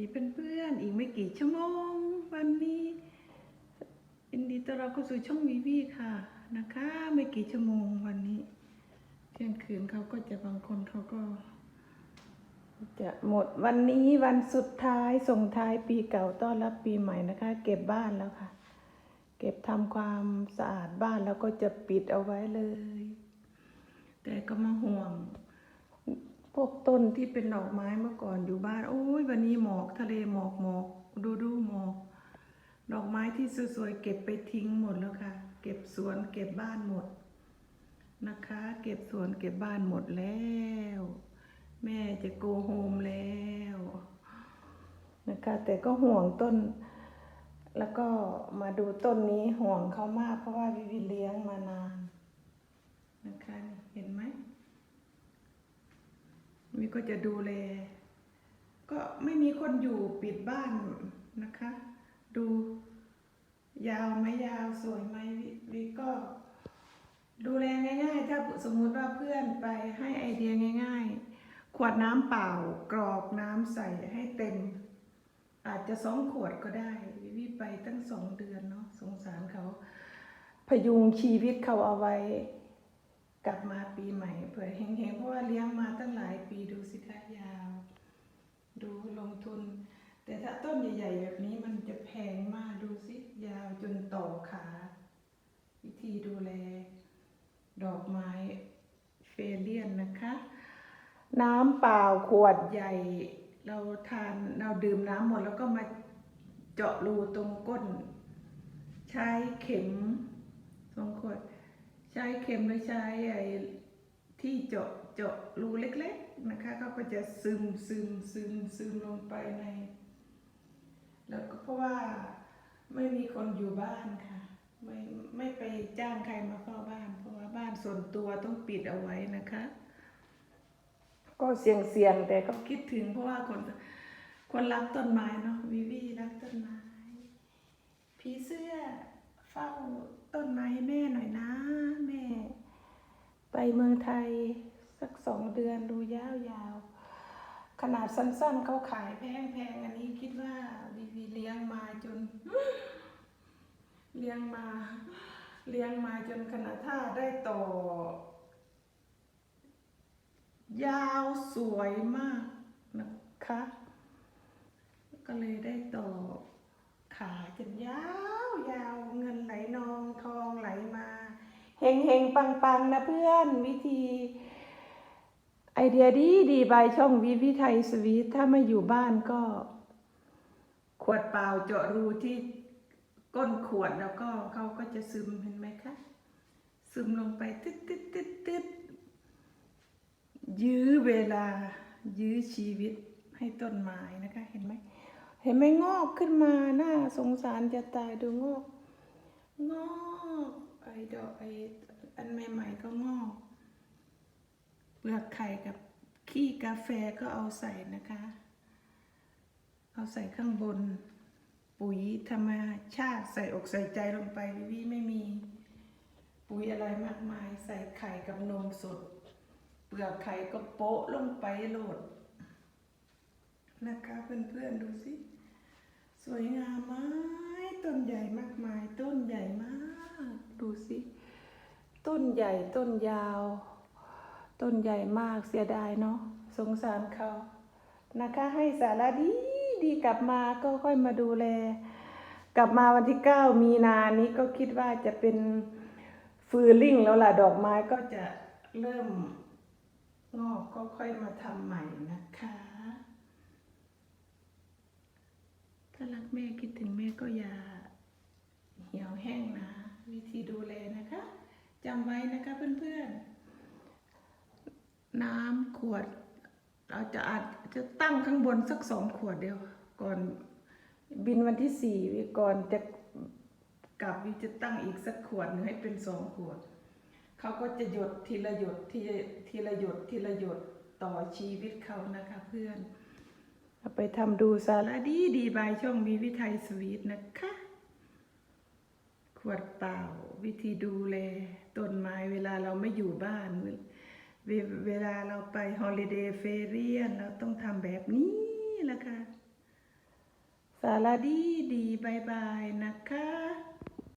ดีเพื่อนๆอีกไม่กี่ชั่วโมง วันนี้ยินดีต้อนรับเข้าสู่ช่องวีวีค่ะนะคะ ไม่กี่ชั่วโมงวันนี้ เที่ยงคืนเขาก็จะบางคนเขาก็ จะหมดวันนี้วันสุดท้ายส่งท้ายปีเก่าต้อนรับปีใหม่นะคะ เก็บบ้านแล้วค่ะ เก็บทำความสะอาดบ้านแล้วก็จะปิดเอาไว้เลย แต่ก็มาห่วง วกต้นที่เป็นดอกไม้เมื่อก่อนอยู่บ้าน โอ้ยวันนี้หมอกทะเลหมอกหมอกดูดูหมอก ดอกไม้ที่สวยๆเก็บไปทิ้งหมดแล้วค่ะ เก็บสวนเก็บบ้านหมดนะคะ เก็บสวนเก็บบ้านหมดแล้ว แม่จะโกโฮมแล้วนะคะ แต่ก็ห่วงต้น แล้วก็มาดูต้นนี้ห่วงเขามากเพราะว่าวิวิเลี้ยงมานานนะคะเห็นไหม ก็จะดูแล ก็ไม่มีคนอยู่ปิดบ้านนะคะ ดูยาวไหมยาวสวยไหมวิวิก็ ดูแลง่ายๆ ถ้าสมมุติว่าเพื่อนไปให้ไอเดียง่าย ๆ ขวดน้ำเปล่ากรอกน้ำใส่ให้เต็ม อาจจะสองขวดก็ได้ วิวิไปตั้งสองเดือนเนาะสงสารเขา พยุงชีวิตเขาเอาไว้ กลับมาปีใหม่เผื่อเฮงๆเพราะว่าเลี้ยงมาตั้งหลายปีดูสิคะยาว ดูลงทุน แต่ถ้าต้นใหญ่ๆแบบนี้มันจะแพงมากดูสิยาวจนต่อขา วิธีดูแล ดอกไม้เฟเลียนนะคะ น้ำเปล่าขวดใหญ่ เราทานเราดื่มน้ำหมดแล้วก็มาเจาะรูตรงก้น ใช้เข็มสองขวด ใช้เข็มหรือใช้ไอ้ที่เจาะเจาะรูเล็ก ๆนะคะเขาก็จะซึมซึมซึมซึมลงไปใน แล้วก็เพราะว่าไม่มีคนอยู่บ้านค่ะ ไม่ไม่ไปจ้างใครมาเฝ้าบ้าน เพราะว่าบ้านส่วนตัวต้องปิดเอาไว้นะคะ ก็เสี่ยงเสี่ยงแต่ก็คิดถึงเพราะว่าคนคนรักต้นไม้เนาะวิวีรักต้นไม้ผีเสื้อเฝ้าต้นไม้ให้แม่หน่อยนะ เมืองไทยสักสองเดือนดูยาวๆ ขนาดสั้นๆเขาขายแพงๆ อันนี้คิดว่าวีวีเลี้ยงมาจน เลี้ยงมา เลี้ยงมาจนขนาดถ้าได้ต่อ ยาวสวยมากนะคะ ก็เลยได้ต่อขาจนยาวยาวเงินไหลนอง งเฮงปังปังนะเพื่อนวิธี ไอเดียดีดีบายช่องวิวิไทยสวีทถ้าไม่อยู่บ้านก็ ขวดเปล่าเจาะรูที่ก้นขวดแล้วก็เขาก็จะซึมเห็นไหมคะซึมลงไปตึ๊ดตึ๊ดตึ๊ดตึ๊ดยื้อเวลา ยื้อชีวิตให้ต้นไม้นะคะเห็นไหมเห็นไหมงอกขึ้นมาน่าสงสารจะตายดูงอกงอก ไอ้ดอกไอ้อันใหม่ๆก็งอกเปลือกไข่กับขี้กาแฟก็เอาใส่นะคะ เอาใส่ข้างบน ปุ๋ยธรรมชาติใส่อกใส่ใจลงไปวิวไม่มี ปุ๋ยอะไรมากมาย ใส่ไข่กับนมสด เปลือกไข่ก็โปะลงไปโหลด นะคะเพื่อนๆดูสิ สวยงามไหมใหญ่มากมาย ต้นใหญ่มาก ดูสิ ต้ นใหญ่ต้นยาว ต้นใหญ่มากเสียดายเนาะสงสารเขานะคะให้สาระดีดีกลับมาก็ค่อยมาดูแล กลับมาวันที่เก้ามีนานี้ก็คิดว่าจะเป็นฟือลิ่งแล้วล่ะดอกไม้ก็จะเริ่มงอกก็ค่อยมาทำใหม่นะคะถ้ารักแม่คิดถึงแม่ก็อย่าเหี่ยวแห้งนะ วิธีดูแล จำไว้นะคะเพื่อนๆ น้ำขวด เราจะอาจจะตั้งข้างบนสักสองขวดเดียว ก่อนบินวันที่สี่วิก่อนจะกลับวิจะตั้งอีกสักขวดหนึ่งให้เป็นสองขวด เขาก็จะหยดทีละหยดทีทีละหยดทีละหยดต่อชีวิตเขานะคะเพื่อน ไปทำดูสาระดีดีบายช่องมีวิทยสวีทนะคะ ขวดเปล่า วิธีดูแลต้นไม้เวลาเราไม่อยู่บ้าน เวลาเราไปฮอลิเดย์เฟรียนเราต้องทำแบบนี้ละค่ะสาราดีดีบายบายนะคะ